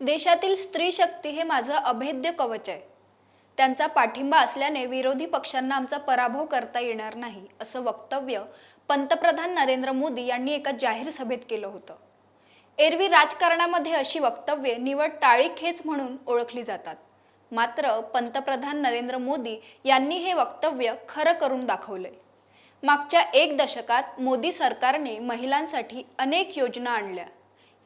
देशातील स्त्री शक्ती हे माझं अभेद्य कवच आहे. त्यांचा पाठिंबा असल्याने विरोधी पक्षांना आमचा पराभव करता येणार नाही असं वक्तव्य पंतप्रधान नरेंद्र मोदी यांनी एका जाहीर सभेत केलं होतं. एरवी राजकारणामध्ये अशी वक्तव्ये निवड टाळीखेच म्हणून ओळखली जातात. मात्र पंतप्रधान नरेंद्र मोदी यांनी हे वक्तव्य खरं करून दाखवलंय. मागच्या एक दशकात मोदी सरकारने महिलांसाठी अनेक योजना आणल्या.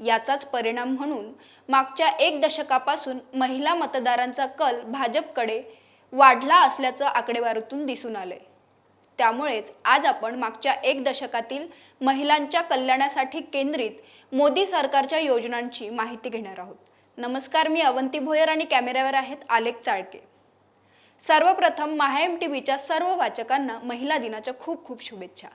याचाच परिणाम म्हणून मागच्या एक दशकापासून महिला मतदारांचा कल भाजपकडे वाढला असल्याचं आकडेवारीतून दिसून आलंय. त्यामुळेच आज आपण मागच्या एक दशकातील महिलांच्या कल्याणासाठी केंद्रित मोदी सरकारच्या योजनांची माहिती घेणार आहोत. नमस्कार मी अवंती भोयर आणि कॅमेऱ्यावर आहेत आलेख चाळके. सर्वप्रथम महा एम टी व्हीच्या सर्व वाचकांना महिला दिनाच्या खूप खूप शुभेच्छा.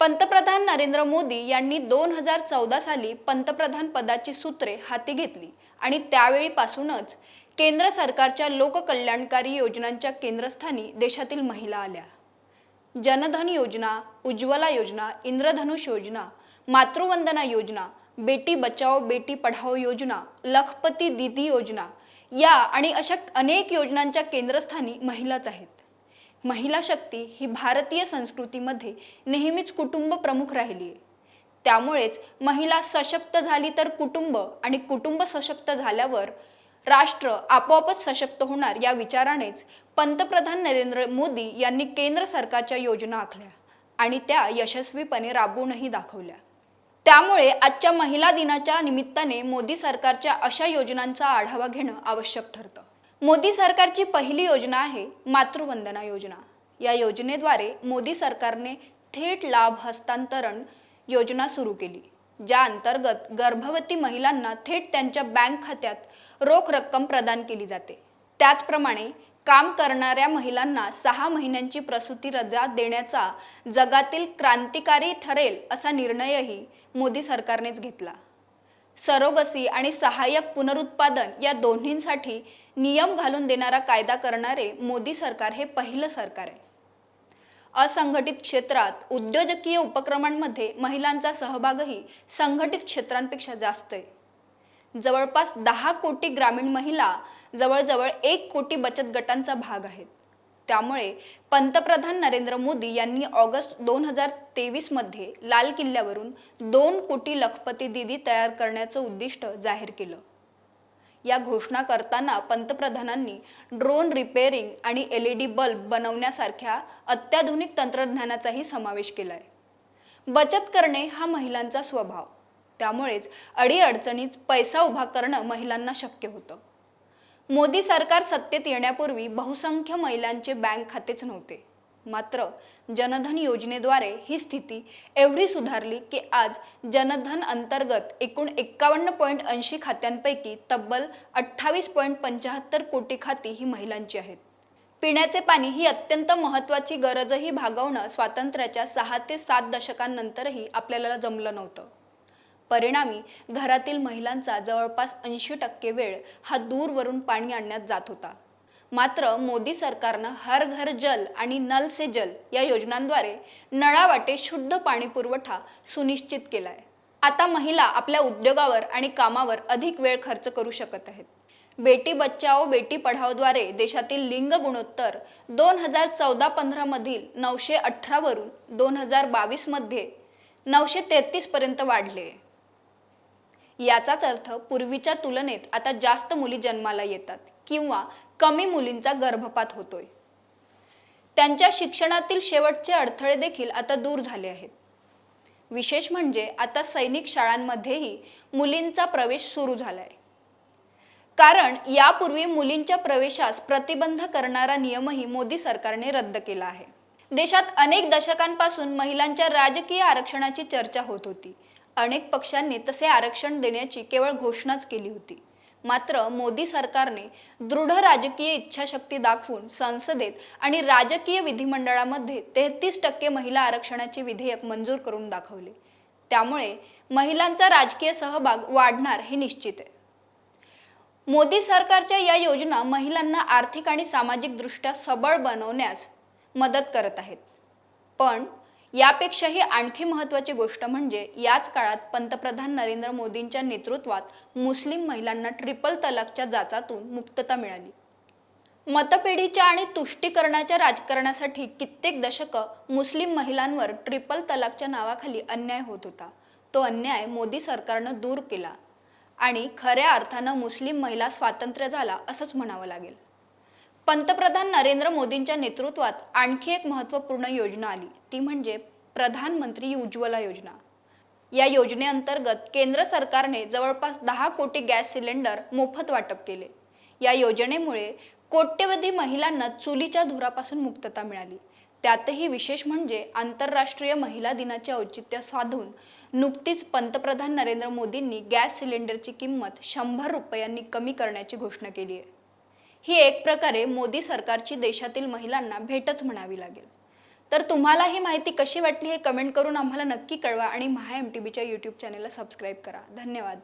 पंतप्रधान नरेंद्र मोदी यांनी दोन हजार चौदा साली पंतप्रधान पदाची सूत्रे हाती घेतली आणि त्यावेळीपासूनच केंद्र सरकारच्या लोककल्याणकारी योजनांच्या केंद्रस्थानी देशातील महिला आल्या. जनधन योजना उज्ज्वला योजना इंद्रधनुष योजना मातृवंदना योजना बेटी बचाओ बेटी पढाओ योजना लखपती दीदी योजना या आणि अशा अनेक योजनांच्या केंद्रस्थानी महिलाच आहेत. महिला शक्ती ही भारतीय संस्कृतीमध्ये नेहमीच कुटुंब प्रमुख राहिली आहे. त्यामुळेच महिला सशक्त झाली तर कुटुंब आणि कुटुंब सशक्त झाल्यावर राष्ट्र आपोआपच सशक्त होणार या विचारानेच पंतप्रधान नरेंद्र मोदी यांनी केंद्र सरकारच्या योजना आखल्या आणि त्या यशस्वीपणे राबवूनही दाखवल्या. त्यामुळे आजच्या महिला दिनाच्या निमित्ताने मोदी सरकारच्या अशा योजनांचा आढावा घेणं आवश्यक ठरतं. मोदी सरकारची पहिली योजना आहे मातृवंदना योजना. या योजनेद्वारे मोदी सरकारने थेट लाभ हस्तांतरण योजना सुरू केली ज्या अंतर्गत गर्भवती महिलांना थेट त्यांच्या बँक खात्यात रोख रक्कम प्रदान केली जाते. त्याचप्रमाणे काम करणाऱ्या महिलांना सहा महिन्यांची प्रसूती रजा देण्याचा जगातील क्रांतिकारी ठरेल असा निर्णयही मोदी सरकारनेच घेतला. सरोगसी आणि सहाय्यक पुनरुत्पादन या दोन्हींसाठी नियम घालून देणारा कायदा करणारे मोदी सरकार हे पहिलं सरकार आहे. असंघटित क्षेत्रात उद्योजकीय उपक्रमांमध्ये महिलांचा सहभागही संघटित क्षेत्रांपेक्षा जास्त आहे. जवळपास दहा कोटी ग्रामीण महिला जवळजवळ एक कोटी बचत गटांचा भाग आहेत. त्यामुळे पंतप्रधान नरेंद्र मोदी यांनी ऑगस्ट दोन हजार तेवीसमध्ये लाल किल्ल्यावरून दोन कोटी लखपती दिदी तयार करण्याचं उद्दिष्ट जाहीर केलं. या घोषणा करताना पंतप्रधानांनी ड्रोन रिपेअरिंग आणि एल ई डी बल्ब बनवण्यासारख्या अत्याधुनिक तंत्रज्ञानाचाही समावेश केला आहे बचत करणे हा महिलांचा स्वभाव. त्यामुळेच अडीअडचणीत पैसा उभा करणं महिलांना शक्य होतं. मोदी सरकार सत्तेत येण्यापूर्वी बहुसंख्य महिलांचे बँक खातेच नव्हते. मात्र जनधन योजनेद्वारे ही स्थिती एवढी सुधारली की आज जनधन अंतर्गत एकूण एक्कावन्न पॉईंट ऐंशी खात्यांपैकी तब्बल अठ्ठावीस पॉईंट पंचाहत्तर कोटी खाती ही महिलांची आहेत. पिण्याचे पाणी ही अत्यंत महत्त्वाची गरजही भागवणं स्वातंत्र्याच्या सहा ते सात दशकांनंतरही आपल्याला जमलं नव्हतं. परिणामी घरातील महिलांचा जवळपास ऐंशी टक्के वेळ हा दूरवरून पाणी आणण्यात जात होता. मात्र मोदी सरकारनं हर घर जल आणि नल से जल या योजनांद्वारे नळावाटे शुद्ध पाणी पुरवठा सुनिश्चित केलाय. आता महिला आपल्या उद्योगावर आणि कामावर अधिक वेळ खर्च करू शकत आहेत. बेटी बचाओ बेटी पढाओद्वारे देशातील लिंग गुणोत्तर दोन हजार चौदा पंधरामधील नऊशे अठरावरून दोन हजार बावीसमध्ये नऊशे तेहतीसपर्यंत वाढले. याचाच अर्थ पूर्वीच्या तुलनेत आता जास्त मुली जन्माला येतात किंवा कमी मुलींचा गर्भपात होतोय. त्यांच्या शिक्षणातील शेवटचे अडथळे देखील आता दूर झाले आहेत. विशेष म्हणजे आता सैनिक शाळांमध्येही मुलींचा प्रवेश सुरू झालाय. कारण यापूर्वी मुलींच्या प्रवेशास प्रतिबंध करणारा नियमही मोदी सरकारने रद्द केला आहे. देशात अनेक दशकांपासून महिलांच्या राजकीय आरक्षणाची चर्चा होत होती. अनेक पक्षांनी तसे आरक्षण देण्याची केवळ घोषणाच केली होती. मात्र मोदी सरकारने दृढ राजकीय इच्छाशक्ती दाखवून संसदेत आणि राजकीय विधिमंडळामध्ये तेहतीस टक्के महिला आरक्षणाचे विधेयक मंजूर करून दाखवले. त्यामुळे महिलांचा राजकीय सहभाग वाढणार हे निश्चित आहे. मोदी सरकारच्या या योजना महिलांना आर्थिक आणि सामाजिकदृष्ट्या सबळ बनवण्यास मदत करत आहेत. पण यापेक्षाही आणखी महत्त्वाची गोष्ट म्हणजे याच काळात पंतप्रधान नरेंद्र मोदींच्या नेतृत्वात मुस्लिम महिलांना ट्रिपल तलाकच्या जाचातून मुक्तता मिळाली. मतपेढीच्या आणि तुष्टीकरणाच्या राजकारणासाठी कित्येक दशकं मुस्लिम महिलांवर ट्रिपल तलाकच्या नावाखाली अन्याय होत होता. तो अन्याय मोदी सरकारनं दूर केला आणि खऱ्या अर्थानं मुस्लिम महिला स्वातंत्र्य झाला असंच म्हणावं लागेल. पंतप्रधान नरेंद्र मोदींच्या नेतृत्वात आणखी एक महत्त्वपूर्ण योजना आली. ती म्हणजे प्रधानमंत्री उज्ज्वला योजना. या योजनेअंतर्गत केंद्र सरकारने जवळपास दहा कोटी गॅस सिलेंडर मोफत वाटप केले. या योजनेमुळे कोट्यवधी महिलांना चुलीच्या धुरापासून मुक्तता मिळाली. त्यातही विशेष म्हणजे आंतरराष्ट्रीय महिला दिनाचे औचित्य साधून नुकतीच पंतप्रधान नरेंद्र मोदींनी गॅस सिलेंडरची किंमत शंभर रुपयांनी कमी करण्याची घोषणा केली आहे. ही एक प्रकारे मोदी सरकारची देशातील महिलांना भेटच म्हणावी लागेल. तर तुम्हाला ही माहिती कशी वाटली हे कमेंट करून आम्हाला नक्की कळवा आणि महा एम टी बीच्या यूट्यूब चॅनेलला सबस्क्राईब करा. धन्यवाद.